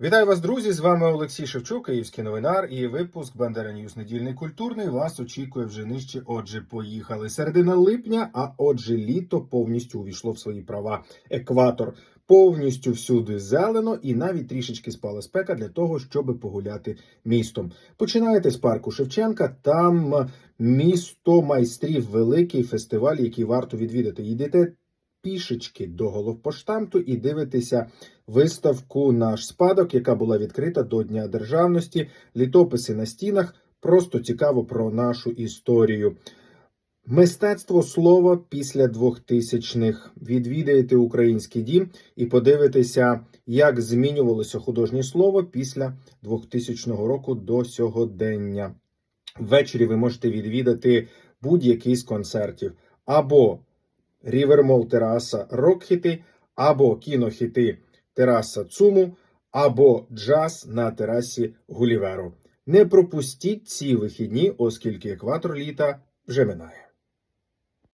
Вітаю вас, друзі! З вами Олексій Шевчук, Київський новинар, і випуск Бандера Ньюс недільний культурний вас очікує вже нижче. Отже, поїхали. Середина липня, а отже, літо повністю увійшло в свої права. Екватор повністю всюди зелено, і навіть трішечки спала спека для того, щоб погуляти містом. Починаєте з парку Шевченка. Там місто майстрів, великий фестиваль, який варто відвідати. Йдете пішечки до головпоштамту і дивитеся виставку Наш спадок, яка була відкрита до Дня Державності, літописи на стінах. Просто цікаво про нашу історію. Мистецтво слова після 2000-х. Відвідаєте український дім і подивитеся, як змінювалося художнє слово після 2000 року до сьогодення. Ввечері ви можете відвідати будь-який з концертів або Рівермол Тераса Рокхіти, або кінохіти Тераса Цуму, або джаз на терасі Гуліверу. Не пропустіть ці вихідні, оскільки екватор літа вже минає.